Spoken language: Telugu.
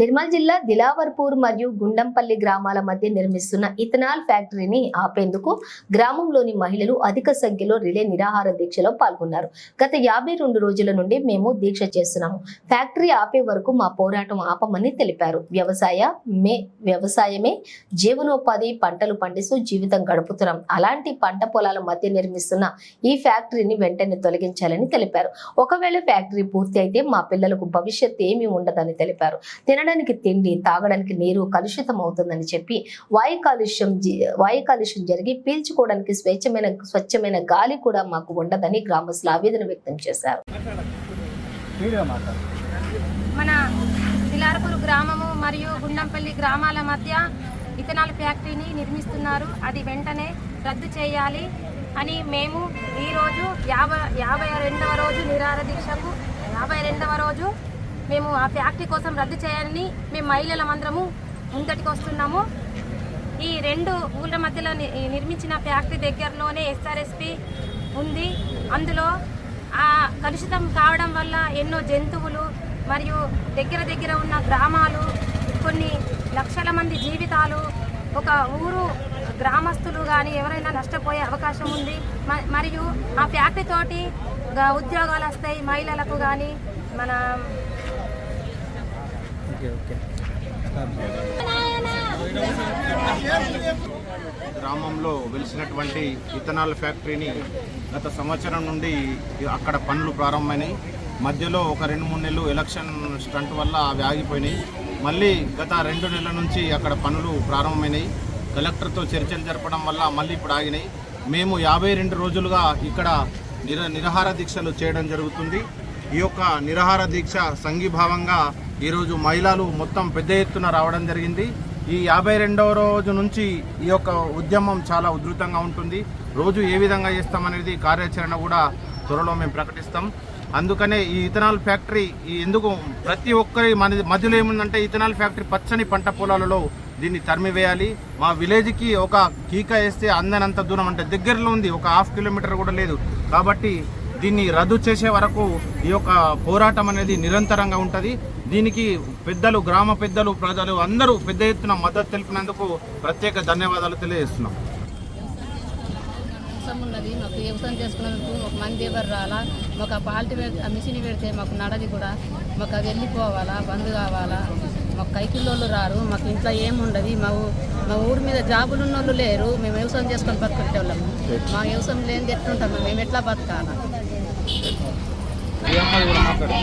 నిర్మల్ జిల్లా దిలావర్పూర్ మరియు గుండంపల్లి గ్రామాల మధ్య నిర్మిస్తున్న ఇథనాల్ ఫ్యాక్టరీని ఆపేందుకు గ్రామంలోని మహిళలు అధిక సంఖ్యలో రిలే నిరాహార దీక్షలో పాల్గొన్నారు. గత యాభై రెండు రోజుల నుండి మేము దీక్ష చేస్తున్నాము. ఫ్యాక్టరీ ఆపే వరకు మా పోరాటం ఆపమని తెలిపారు. వ్యవసాయ మే వ్యవసాయమే జీవనోపాధి పంటలు పండిస్తూ జీవితం గడుపుతున్నాం. అలాంటి పంట పొలాల మధ్య నిర్మిస్తున్న ఈ ఫ్యాక్టరీని వెంటనే తొలగించాలని తెలిపారు. ఒకవేళ ఫ్యాక్టరీ పూర్తి అయితే మా పిల్లలకు భవిష్యత్ ఏమీ ఉండదని తెలిపారు. తిన తినడానికి తిండి తాగడానికి నీరు కలుషితం అవుతుందని చెప్పి వాయు కాలుష్యం వాయు కాలుష్యం జరిగి పీల్చుకోవడానికి స్వచ్ఛమైన స్వచ్ఛమైన గాలి కూడా మాకు ఉండదని గ్రామస్తులు ఆవేదన వ్యక్తం చేశారు. మన దిలారపూర్ గ్రామము మరియు గుండంపల్లి గ్రామాల మధ్య ఇథనాల్ ఫ్యాక్టరీని నిర్మిస్తున్నారు. అది వెంటనే రద్దు చేయాలి అని మేము ఈరోజు యాభై యాభై రెండవ రోజు నిరాహార దీక్షకు యాభై రెండవ రోజు మేము ఆ ఫ్యాక్టరీ కోసం రద్దు చేయాలని మేము మహిళలమందరము ముందటికి వస్తున్నాము. ఈ రెండు ఊళ్ళ మధ్యలో ని- నిర్మించిన ఫ్యాక్టరీ దగ్గరలోనే ఎస్ఆర్ఎస్పి ఉంది. అందులో ఆ కలుషితం కావడం వల్ల ఎన్నో జంతువులు మరియు దగ్గర దగ్గర ఉన్న గ్రామాలు కొన్ని లక్షల మంది జీవితాలు ఒక ఊరు గ్రామస్తులు కానీ ఎవరైనా నష్టపోయే అవకాశం ఉంది. మ- మరియు ఆ ఫ్యాక్టరీ తోటి ఉద్యోగాలు వస్తాయి మహిళలకు కానీ మన ఓకే ఓకే. గ్రామంలో వెలిసినటువంటి ఇథనాల్ ఫ్యాక్టరీని గత సంవత్సరం నుండి అక్కడ పనులు ప్రారంభమైనాయి. మధ్యలో ఒక రెండు మూడు నెలలు ఎలక్షన్ స్టంట్ వల్ల అవి ఆగిపోయినాయి. మళ్ళీ గత రెండు నెలల నుంచి అక్కడ పనులు ప్రారంభమైనాయి. కలెక్టర్తో చర్చలు జరపడం వల్ల మళ్ళీ ఇప్పుడు ఆగినాయి. మేము యాభై రెండు రోజులుగా ఇక్కడ నిర నిరాహార దీక్షలు చేయడం జరుగుతుంది. ఈ యొక్క నిరాహార దీక్ష సంఘీభావంగా ఈరోజు మహిళలు మొత్తం పెద్ద ఎత్తున రావడం జరిగింది. ఈ యాభై రెండవ రోజు నుంచి ఈ యొక్క ఉద్యమం చాలా ఉధృతంగా ఉంటుంది. రోజు ఏ విధంగా చేస్తామనేది కార్యాచరణ కూడా త్వరలో మేము ప్రకటిస్తాం. అందుకనే ఈ ఇథనాల్ ఫ్యాక్టరీ ఎందుకు ప్రతి ఒక్కరి మన మధ్యలో ఏముందంటే ఇథనాల్ ఫ్యాక్టరీ పచ్చని పంట పొలాలలో దీన్ని తరిమివేయాలి. మా విలేజ్కి ఒక కీక వేస్తే అందనంత దూరం అంటే దగ్గరలో ఉంది ఒక హాఫ్ కిలోమీటర్ కూడా లేదు. కాబట్టి దీన్ని రద్దు చేసే వరకు ఈ యొక్క పోరాటం అనేది నిరంతరంగా ఉంటుంది. దీనికి పెద్దలు గ్రామ పెద్దలు ప్రజలు అందరూ పెద్ద ఎత్తున మద్దతు తెలిపినందుకు ప్రత్యేక ధన్యవాదాలు తెలియజేస్తున్నాం. ఉన్నది మాకు వ్యవసాయం చేసుకున్నందుకు ఒక మంది ఎవరు రాలా మాకు ఆ పాలిటీ ఆ మిషన్ పెడితే మాకు నడది కూడా మాకు అది వెళ్ళిపోవాలా బంద్ కావాలా? మాకు కైకిల్లోళ్ళు రారు మాకు ఇంట్లో ఏముండదు మా ఊ మా ఊరి మీద జాబులు ఉన్న వాళ్ళు లేరు మేము వ్యవసాయం చేసుకొని బతుకునే వాళ్ళము మా వ్యవసాయం లేనిది ఎట్లుంటాము? మేము ఎట్లా బతకాలా? ఫ్యాక్టరీ